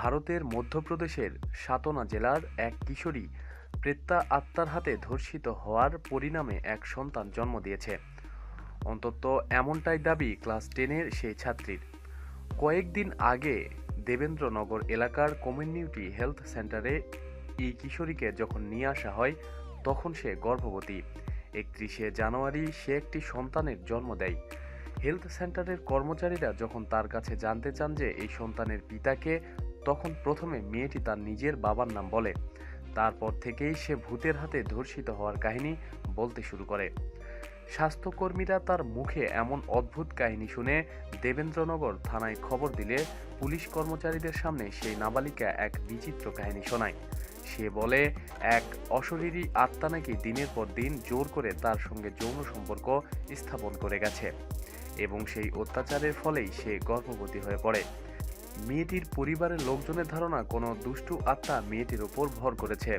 ভারতের মধ্যপ্রদেশের সাতনা জেলার এক কিশোরী প্রেত্যা আত্মার হাতে ধর্ষিত হওয়ার পরিণামে এক সন্তান জন্ম দিয়েছে। অন্তত এমনটাই দাবি ক্লাস টেনের সেই ছাত্রীর। কয়েকদিন আগে দেবেন্দ্রনগর এলাকার কমিউনিটি হেলথ সেন্টারে এই কিশোরীকে যখন নিয়ে আসা হয়, তখন সে গর্ভবতী। একত্রিশে জানুয়ারি সে একটি সন্তানের জন্ম দেয়। হেলথ সেন্টারের কর্মচারীরা যখন তার কাছে জানতে চান যে এই সন্তানের পিতাকে তখন প্রথমে মেয়েটি তার নিজের বাবার নাম বলে। তারপর থেকেই সে ভূতের হাতে ধর্ষিত হওয়ার কাহিনী বলতে শুরু করে। স্বাস্থ্যকর্মীরা তার মুখে এমন অদ্ভুত কাহিনী শুনে দেবেন্দ্রনগর থানায় খবর দিলে পুলিশ কর্মচারীদের সামনে সেই নাবালিকা এক বিচিত্র কাহিনী শোনায়। সে বলে, এক অশরীরী আত্মা নাকি দিনের পর দিন জোর করে তার সঙ্গে যৌন সম্পর্ক স্থাপন করে গেছে এবং সেই অত্যাচারের ফলেই সে গর্ভবতী হয়ে পড়ে। মেয়েটির পরিবারের লোকজনের ধারণা, কোনো দুষ্টু আত্মা মেয়েটির ওপর ভর করেছে।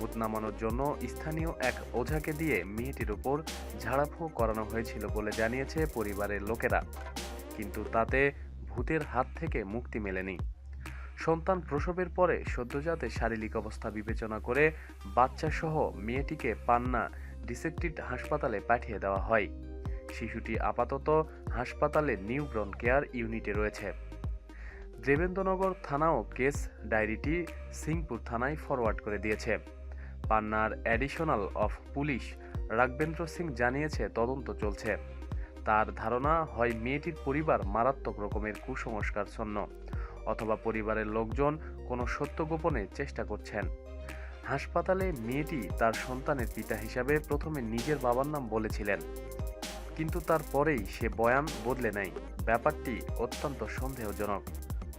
ভূত নামানোর জন্য স্থানীয় এক ওঝাকে দিয়ে মেয়েটির ওপর ঝাড়াফু করানো হয়েছিল বলে জানিয়েছে পরিবারের লোকেরা। কিন্তু তাতে ভূতের হাত থেকে মুক্তি মেলেনি। সন্তান প্রসবের পরে সদ্যজাতের শারীরিক অবস্থা বিবেচনা করে বাচ্চাসহ মেয়েটিকে পান্না ডিসেক্টিড হাসপাতালে পাঠিয়ে দেওয়া হয়। শিশুটি আপাতত হাসপাতালে নিউব্রন কেয়ার ইউনিটে রয়েছে। দেবেন্দ্রনগর থানাও কেস ডায়েরিটি সিংপুর থানায় ফরওয়ার্ড করে দিয়েছে। পান্নার additional of police Raghavendra Singh জানিয়েছে, তদন্ত চলছে। তার ধারণা, হয় মেয়েটির পরিবার মারাত্মক রকমের কুসংস্কারচ্ছন্ন অথবা পরিবারের লোকজন কোনো সত্য গোপনে চেষ্টা করছেন। হাসপাতালে মেয়েটি তার সন্তানের পিতা হিসাবে প্রথমে নিজের বাবার নাম বলেছিলেন, কিন্তু তারপরেই সে বয়ান বদলে নেয়। ব্যাপারটি অত্যন্ত সন্দেহজনক।